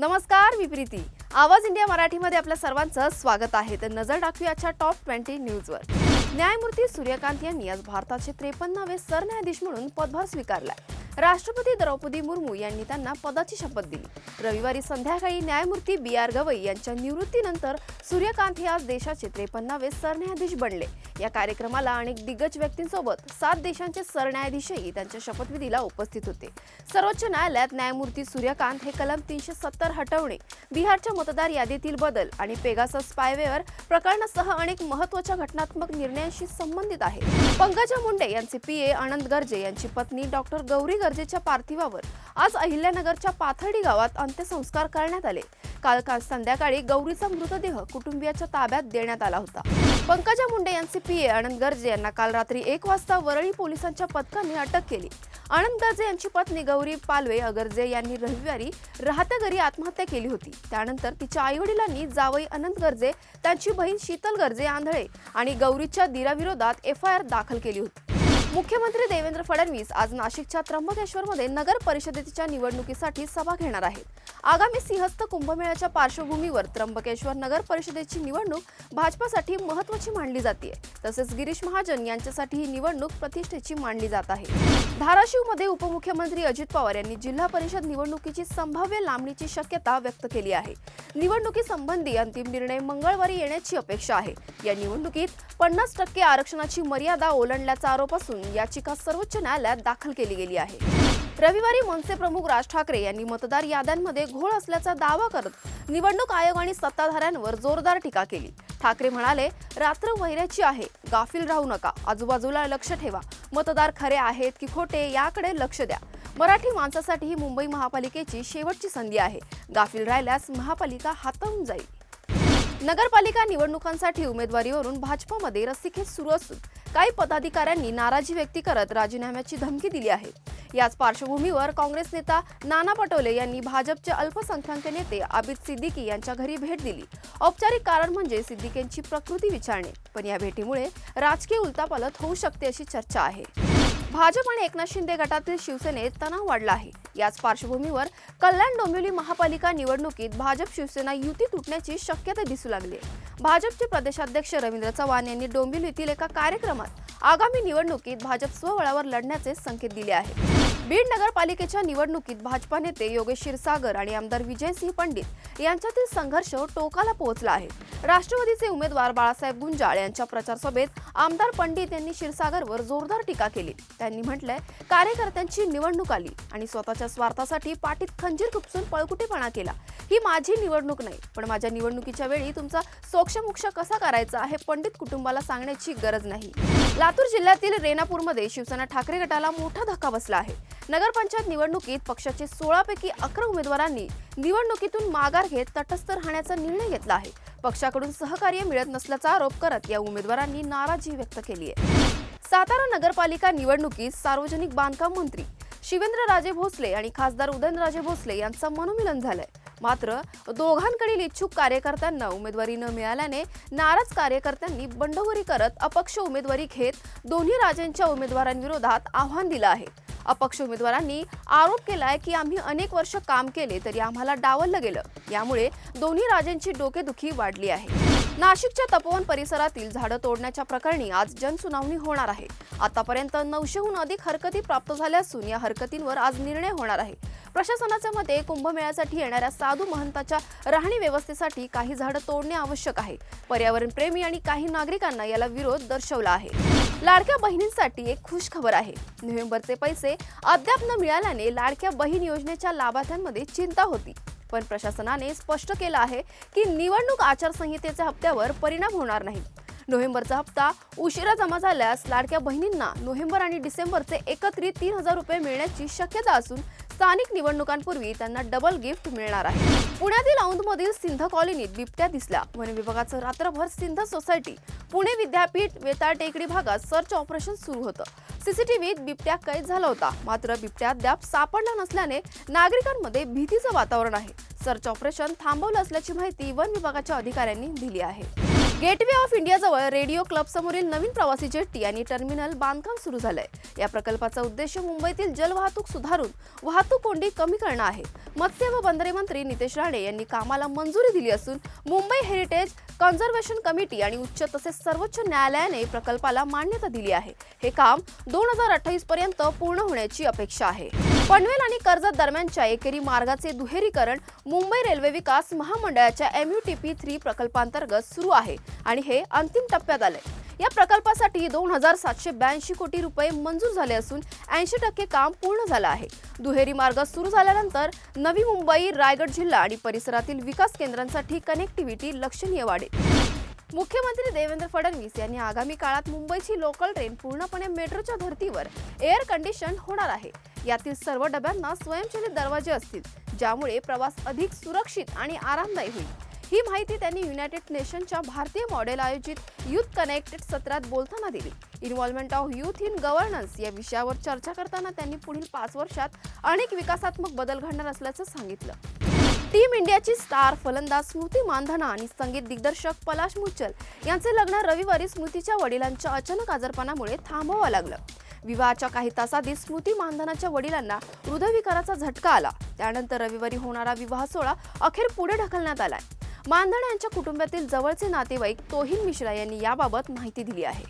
नमस्कार मी प्रीती. आवाज इंडिया मराठीमध्ये आपल्या सर्वांचं स्वागत आहे. तर नजर टाकूया आजच्या टॉप ट्वेंटी न्यूजवर न्यायमूर्ती सूर्यकांत यांनी आज भारताचे त्रेपन्नावे सरन्यायाधीश म्हणून पदभार स्वीकारलाय. राष्ट्रपती द्रौपदी मुर्मू यांनी त्यांना पदाची शपथ दिली. रविवारी संध्याकाळी न्यायमूर्ती बी आर गवई यांच्या निवृत्तीनंतर सूर्यकांत हे आज देशाचे त्रेपन्नावे सरन्यायाधीश बनले. या कार्यक्रमाला अनेक दिग्गज व्यक्तींसोबत सात देशांचे सरन्यायाधीशही त्यांच्या शपथविधीला उपस्थित होते. सर्वोच्च न्यायालयात न्यायमूर्ती सूर्यकांत हे कलम तीनशे सत्तर हटवणे बिहारच्या मतदार यादीतील बदल आणि पेगासस स्पायवेअर प्रकरणासह अनेक महत्त्वाच्या घटनात्मक निर्णयांशी संबंधित आहेत. पंकजा मुंडे यांचे पीए आनंद गर्जे यांची पत्नी डॉक्टर गौरी गर्जेच्या पार्थिवावर आज अहिल्यानगरच्या पाथर्डी गावात अंत्यसंस्कार करण्यात आले. काल काल संध्याकाळी गौरीचा मृतदेह कुटुंबियाच्या ताब्यात देण्यात आला होता. पंकजा मुंडे यांचे पीए आनंद गर्जे यांना काल रात्री एक वाजता वरळी पोलिसांच्या पथकाने अटक केली. आनंद गर्जे यांची पत्नी गौरी पालवे अगर्जे यांनी रविवारी राहत्या घरी आत्महत्या केली होती. त्यानंतर तिच्या आईवडिलांनी जावई अनंत गर्जे त्यांची बहीण शीतल गर्जे आंधळे आणि गौरीच्या दिराविरोधात एफ आय आर दाखल केली होती. मुख्यमंत्री देवेंद्र फडणवीस आज नाशिकच्या त्र्यंबकेश्वरमध्ये नगर परिषदेच्या निवडणुकीसाठी सभा घेणार आहेत. आगामी सिंहस्थ कुंभमेळ्याच्या पार्श्वभूमीवर त्र्यंबकेश्वर नगर परिषदेची निवडणूक भाजपासाठी महत्वाची मानली जाते तसेच गिरीश महाजन यांच्यासाठी ही निवडणूक प्रतिष्ठेची मानली जात आहे. धाराशिवमध्ये उपमुख्यमंत्री अजित पवार यांनी जिल्हा परिषद निवडणुकीची संभाव्य लांबणीची शक्यता व्यक्त केली आहे. निवडणुकीसंबंधी अंतिम निर्णय मंगळवारी येण्याची अपेक्षा आहे. या निवडणुकीत पन्नास टक्के आरक्षणाची मर्यादा ओलांडल्याचा आरोप असून याचिका सर्वोच्च न्यायालयात दाखल केली गेली आहे. रविवारी मनसे प्रमुख राज ठाकरे यांनी मतदार याद्यांमध्ये घोळ असल्याचा दावा करत निवडणूक आयोग आणि सत्ताधाऱ्यांवर जोरदार टीका केली. ठाकरे म्हणाले रात्र वैऱ्याची आहे गाफील राहू नका. आजूबाजूला लक्ष ठेवा. मतदार खरे आहेत की खोटे याकडे लक्ष द्या. मराठी माणसासाठी ही मुंबई महापालिकेची शेवटची संधी आहे. गाफील राहिल्यास महापालिका हाताळून जाईल. नगरपालिका निवडणुकांसाठी उमेदवारीवरून भाजपमध्ये रस्सीखेच सुरू असून काही पदाधिकाऱ्यांनी नाराजी व्यक्त करत राजीनाम्याची धमकी दिली आहे. याच पार्श्वभूमीवर काँग्रेस नेता नाना पटोले यांनी भाजपचे अल्पसंख्याक नेते आबिद सिद्दीकी यांच्या घरी भेट दिली. औपचारिक कारण म्हणजे सिद्दीकींची प्रकृती विचारणे. पण या भेटीमुळे राजकीय उलतापालत होऊ शकते अशी चर्चा आहे. भाजप आणि एकनाथ शिंदे गटातील शिवसेनेत तणाव वाढला आहे. याच पार्श्वभूमीवर कल्याण डोंबिवली महापालिका निवडणुकीत भाजप शिवसेना युती तुटण्याची शक्यता दिसू लागली भाजपचे प्रदेशाध्यक्ष रवींद्र चव्हाण यांनी डोंबिवलीतील एका कार्यक्रमात आगामी निवडणुकीत भाजप स्वबळावर लढण्याचे संकेत दिले आहेत. बीड नगरपालिकेच्या निवडणुकीत भाजपा नेते योगेश क्षीरसागर आणि आमदार विजयसिंह पंडित यांच्यातील संघर्ष टोकाला पोहोचला आहे. राष्ट्रवादीचे उमेदवार बाळासाहेब गुंजाळ यांच्या प्रचारसभेत आमदार पंडित यांनी क्षीरसागरवर जोरदार टीका केली. त्यांनी म्हटलंय कार्यकर्त्यांची निवडणूक आली आणि स्वतःच्या स्वार्थासाठी पाठीत खंजीर खुपसून पळकुटेपणा केला. ही माझी निवडणूक नाही पण माझ्या निवडणुकीच्या वेळी तुमचा सोक्षमोक्ष कसा करायचा हे पंडित कुटुंबाला सांगण्याची गरज नाही. लातूर जिल्ह्यातील रेणापूरमध्ये शिवसेना ठाकरे गटाला मोठा धक्का बसला आहे. नगरपंचायत निवडणुकीत पक्षाचे सोळापैकी अकरा उमेदवारांनी निवडणुकीतून माघार घेत तटस्थ राहण्याचा निर्णय घेतला आहे. पक्षाकडून सहकार्य मिळत नसल्याचा आरोप करत या उमेदवारांनी नाराजी व्यक्त केली आहे. सातारा नगरपालिका निवडणुकीत सार्वजनिक बांधकाम मंत्री शिवेंद्रराजे भोसले आणि खासदार उदयनराजे भोसले यांचं मनोमिलन झालंय. मात्र दोघांकडील इच्छुक कार्यकर्त्यांना उमेदवारी न मिळाल्याने नाराज कार्यकर्त्यांनी बंडखोरी करत अपक्ष उमेदवारी घेत दोन्ही राजांच्या उमेदवारांविरोधात आव्हान दिलं आहे. अपक्ष उमेदवारांनी आरोप केलाय की आम्ही अनेक वर्ष काम केले तरी आम्हाला डावललं गेलं. यामुळे दोन्ही राजांची डोकेदुखी वाढली आहे. नाशिकच्या तपोवन परिसरातील झाडं तोडण्याच्या प्रकरणी आज जनसुनावणी होणार आहे. आतापर्यंत नऊशेहून अधिक हरकती प्राप्त झाल्या असून या हरकतींवर आज निर्णय होणार आहे. प्रशासनाच्या मते कुंभमेळ्यासाठी येणाऱ्या साधू महंताच्या राहणी व्यवस्थेसाठी काही झाडं तोडणे आवश्यक आहे. पर्यावरण प्रेमी आणि काही नागरिकांना याला विरोध दर्शवला आहे. लाडक्या बहिणींसाठी एक खुश खबर आहे. नोव्हेंबरचे पैसे अद्याप न मिळाल्याने लाडक्या बहीण योजनेच्या लाभार्थ्यांमध्ये चिंता होती. पण प्रशासनाने स्पष्ट केलं आहे की निवडणूक आचारसंहितेच्या हप्त्यावर परिणाम होणार नाही. नोव्हेंबरचा हप्ता उशिरा जमा झाल्यास लाडक्या बहिणींना नोव्हेंबर आणि डिसेंबरचे एकत्रित तीन हजार रुपये मिळण्याची शक्यता असून स्थानिक निवडणुकांपूर्वी त्यांना डबल गिफ्ट मिळणार आहे. पुण्यातील औंधमधील सिंध कॉलनीत बिबट्या दिसल्या. वन विभागाचं रात्रभर सिंध सोसायटी पुणे विद्यापीठ वेताळ टेकडी भागात सर्च ऑपरेशन सुरू होतं. सीसीटीव्हीत बिबट्या कैद झाला होता. मात्र बिबट्या अद्याप सापडला नसल्याने नागरिकांमध्ये भीतीचं वातावरण आहे. सर्च ऑपरेशन थांबवलं असल्याची माहिती वन विभागाच्या अधिकाऱ्यांनी दिली आहे. गेटवे ऑफ इंडियाजवळ रेडिओ क्लब समोरील नवीन प्रवासी जेट्टी आणि टर्मिनल बांधकाम सुरू झालंय. या प्रकल्पाचा उद्देश मुंबईतील जलवाहतूक सुधारून वाहतूक कोंडी कमी करणं आहे. मत्स्य व बंदरे मंत्री नितेश राणे यांनी कामाला मंजुरी दिली असून मुंबई हेरिटेज कन्झर्वेशन कमिटी आणि उच्च तसेच सर्वोच्च न्यायालयाने प्रकल्पाला मान्यता दिली आहे. हे काम दोन हजार अठ्ठावीस पर्यंत पूर्ण होण्याची अपेक्षा आहे. पनवेल आणि कर्जत दरम्यानच्या एकेरी मार्गाचे दुहेरीकरण मुंबई रेल्वे विकास महामंडळाच्या M U T P three प्रकल्पांतर्गत सुरू आहे आणि हे अंतिम टप्प्यात आले या प्रकल्पासाठी दोन हजार सातशे ब्याऐंशी कोटी रुपये मंजूर झाले असून ऐंशी टक्के काम पूर्ण झालं आहे. दुहेरी मार्ग सुरू झाल्यानंतर नवी मुंबई रायगड जिल्हा आणि परिसरातील विकास केंद्रांसाठी कनेक्टिव्हिटी लक्षणीय वाढेल. मुख्यमंत्री देवेंद्र फडणवीस यांनी आगामी काळात मुंबईची लोकल ट्रेन पूर्णपणे मेट्रोच्या धर्तीवर एअर कंडिशन होणार आहे. यातील सर्व डब्यांना स्वयंचलित दरवाजे असतील ज्यामुळे प्रवास अधिक सुरक्षित आणि आरामदायी होईल. ही माहिती त्यांनी युनायटेड नेशनच्या भारतीय मॉडेल आयोजित युथ कनेक्टेड सत्रात बोलताना दिली. Involvement of youth in governance या विषयावर चर्चा करताना त्यांनी पुढील पाच वर्षात अनेक विकासात्मक बदल घडणार असल्याचं सांगितलं. टीम इंडियाची स्टार फलंदाज स्मृती मानधना आणि संगीत दिग्दर्शक पलाश मुचल यांचे लग्न रविवारी स्मृतीच्या वडिलांच्या अचानक आजारपणामुळे थांबवावं लागलं. विवाहाच्या काही तासाआधी स्मृती मानधनाच्या वडिलांना हृदयविकाराचा झटका आला. त्यानंतर रविवारी होणारा विवाह सोहळा अखेर पुढे ढकलण्यात आलाय. मानधना यांच्या कुटुंबातील जवळचे नातेवाईक तोहिन मिश्रा यांनी याबाबत माहिती दिली आहे.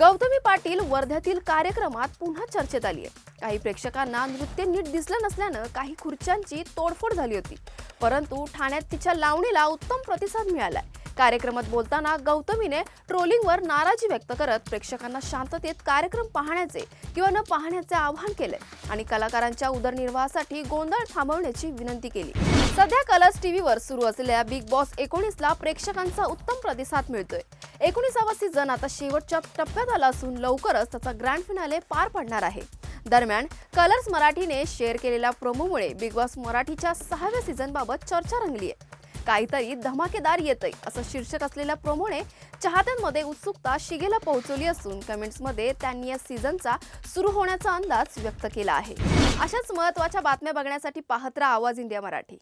गौतमी पाटील वर्ध्यातील कार्यक्रमात पुन्हा चर्चेत आली आहे. काही प्रेक्षकांना नृत्य नीट दिसलं नसल्यानं काही खुर्च्यांची तोडफोड झाली होती. परंतु ठाण्यात तिच्या लावणीला उत्तम प्रतिसाद मिळालाय. कार्यक्रमात बोलताना गौतमीने ट्रोलिंगवर नाराजी व्यक्त करत प्रेक्षकांना शांततेत कार्यक्रम पाहण्याचे किंवा न पाहण्याचे आवाहन केले आणि कलाकारांच्या उदरनिर्वाहासाठी गोंधळ थांबवण्याची विनंती केली. सध्या कलर्स टीव्हीवर सुरू असलेल्या बिग बॉस एकोणीसला प्रेक्षकांचा उत्तम प्रतिसाद मिळतोय. एकोणीसावा सीझन आता शेवटच्या टप्प्यात आला असून लवकरच त्याचा ग्रँड फिनाले पार पडणार आहे. दरम्यान कलर्स मराठीने शेअर केलेल्या प्रोमोमुळे बिग बॉस मराठीच्या सहाव्या सीझनबाबत चर्चा रंगली आहे काहीतरी धमाकेदार येतंय असं शीर्षक असलेल्या प्रोमोने चाहत्यांमध्ये उत्सुकता शिगेला पोहोचवली असून कमेंट्समध्ये त्यांनी या सीझनचा सुरू होण्याचा अंदाज व्यक्त केला आहे. अशाच महत्त्वाच्या बातम्या बघण्यासाठी पाहत राहा आवाज इंडिया मराठी.